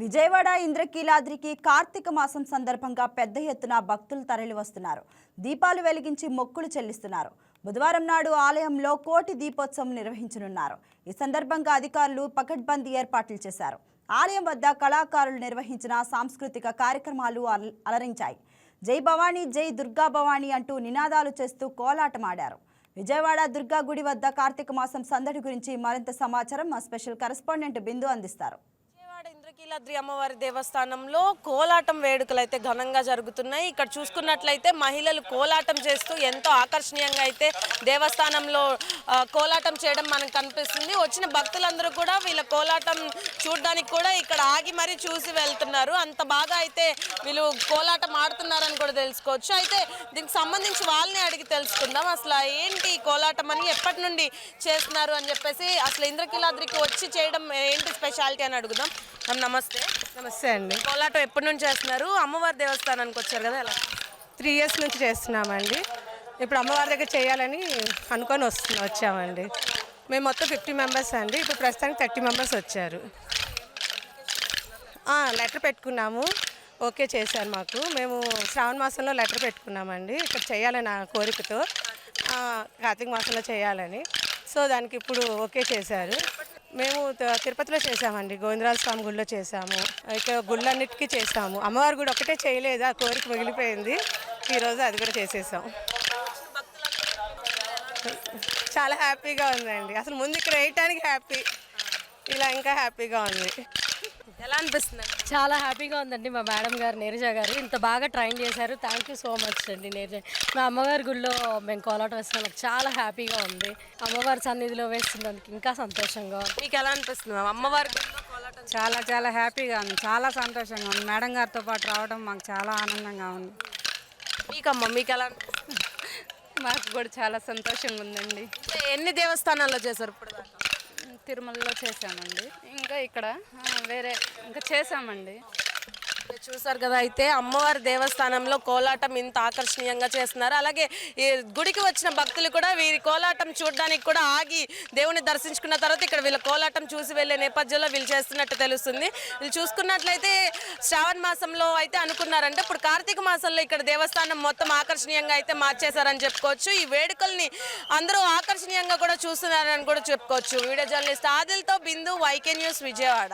విజయవాడ ఇంద్రకీలాద్రికి కార్తీక మాసం సందర్భంగా పెద్ద ఎత్తున భక్తులు తరలి వస్తున్నారు దీపాలు వెలిగించి మొక్కులు చెల్లిస్తున్నారు. బుధవారం నాడు ఆలయంలో కోటి దీపోత్సవం నిర్వహించనున్నారు. ఈ సందర్భంగా అధికారులు పకడ్బందీ ఏర్పాట్లు చేశారు. ఆలయం వద్ద కళాకారులు నిర్వహించిన సాంస్కృతిక కార్యక్రమాలు అల- అలరించాయి. జై భవానీ జై దుర్గా భవానీ అంటూ నినాదాలు చేస్తూ కోలాటమాడారు. విజయవాడ దుర్గా గుడి వద్ద కార్తీక మాసం సందడి గురించి మరింత సమాచారం మా స్పెషల్ కరెస్పాండెంట్ బిందు అందిస్తారు. అఖిలాద్రి అమ్మవారి దేవస్థానంలో కోలాటం వేడుకలు అయితే ఘనంగా జరుగుతున్నాయి. ఇక్కడ చూసుకున్నట్లయితే మహిళలు కోలాటం చేస్తూ ఎంతో ఆకర్షణీయంగా అయితే దేవస్థానంలో కోలాటం చేయడం మనకు కనిపిస్తుంది. వచ్చిన భక్తులందరూ కూడా వీళ్ళ కోలాటం చూడడానికి కూడా ఇక్కడ ఆగి మరీ చూసి వెళ్తున్నారు. అంత బాగా అయితే వీళ్ళు కోలాటం ఆడుతున్నారని కూడా తెలుసుకోవచ్చు. అయితే దీనికి సంబంధించి వాళ్ళని అడిగి తెలుసుకుందాం. అసలు ఏంటి కోలాటం అని ఎప్పటి నుండి చేస్తున్నారు అని చెప్పేసి అసలు ఇంద్రకీలాద్రికి వచ్చి చేయడం ఏంటి స్పెషాలిటీ అని అడుగుదాం. మ్యామ్ నమస్తే. నమస్తే అండి. కోలాటం ఎప్పటి నుంచి చేస్తున్నారు? అమ్మవారి దేవస్థానానికి వచ్చారు కదా ఎలా? త్రీ ఇయర్స్ నుంచి చేస్తున్నామండి. ఇప్పుడు అమ్మవారి దగ్గర చేయాలని అనుకొని వస్తున్నా వచ్చామండి. మేము మొత్తం ఫిఫ్టీ మెంబర్స్ అండి. ఇప్పుడు ప్రస్తుతానికి థర్టీ మెంబర్స్ వచ్చారు. లెటర్ పెట్టుకున్నాము. ఓకే చేశారు మాకు. మేము శ్రావణ మాసంలో లెటర్ పెట్టుకున్నామండి. ఇక్కడ చేయాలని ఆ కోరికతో. కార్తీక మాసంలో చేయాలని. సో దానికి ఇప్పుడు ఓకే చేశారు. మేము తిరుపతిలో చేసామండి గోవిందరాజ స్వామి గుడిలో చేసాము ఇక గుళ్ళన్నిటికీ చేసాము అమ్మవారి గుడి ఒకటే చేయలేదు ఆ కోరిక మిగిలిపోయింది. ఈరోజు అది కూడా చేసేసాం. చాలా హ్యాపీగా ఉందండి. అసలు ముందు ఇక్కడ వేయటానికి హ్యాపీ. ఇలా ఇంకా హ్యాపీగా ఉంది. ఎలా అనిపిస్తుంది? చాలా హ్యాపీగా ఉందండి మా మేడం గారు నీరజ గారు. ఇంత బాగా ట్రైన్ చేశారు. థ్యాంక్ యూ సో మచ్ అండి నీరజ. మా అమ్మవారి గుళ్ళో మేము కోలాట వేస్తున్నాం నాకు చాలా హ్యాపీగా ఉంది. అమ్మవారి సన్నిధిలో వేస్తున్నందుకు ఇంకా సంతోషంగా ఉంది. మీకు ఎలా అనిపిస్తుంది? మ్యామ్? అమ్మవారి గుడిలో కోలాటం చాలా చాలా హ్యాపీగా ఉంది. చాలా సంతోషంగా ఉంది. మేడం గారితో పాటు రావడం మాకు చాలా ఆనందంగా ఉంది. మీకమ్మ మీకు ఎలా అనిపిస్తుంది? మాకు కూడా చాలా సంతోషంగా ఉందండి. ఎన్ని దేవస్థానాల్లో చేశారు ఇప్పుడు? తిరుమలలో చేసామండి ఇంకా ఇక్కడ వేరే ఇంకా చేసామండి చూసారు కదా అయితే అమ్మవారి దేవస్థానంలో కోలాటం ఇంత ఆకర్షణీయంగా చేస్తున్నారు. అలాగే ఈ గుడికి వచ్చిన భక్తులు కూడా వీరి కోలాటం చూడడానికి కూడా ఆగి దేవుని దర్శించుకున్న తర్వాత ఇక్కడ వీళ్ళ కోలాటం చూసి వెళ్ళే నేపథ్యంలో వీళ్ళు చేస్తున్నట్టు తెలుస్తుంది. వీళ్ళు చూసుకున్నట్లయితే శ్రావణ మాసంలో అయితే అనుకున్నారంటే ఇప్పుడు కార్తీక మాసంలో ఇక్కడ దేవస్థానం మొత్తం ఆకర్షణీయంగా అయితే మార్చేశారని చెప్పుకోవచ్చు. ఈ వేడుకల్ని అందరూ ఆకర్షణీయంగా కూడా చూస్తున్నారని కూడా చెప్పుకోవచ్చు. వీడియో జర్నలిస్ట్ ఆదిల్తో బిందు వైకే న్యూస్ విజయవాడ.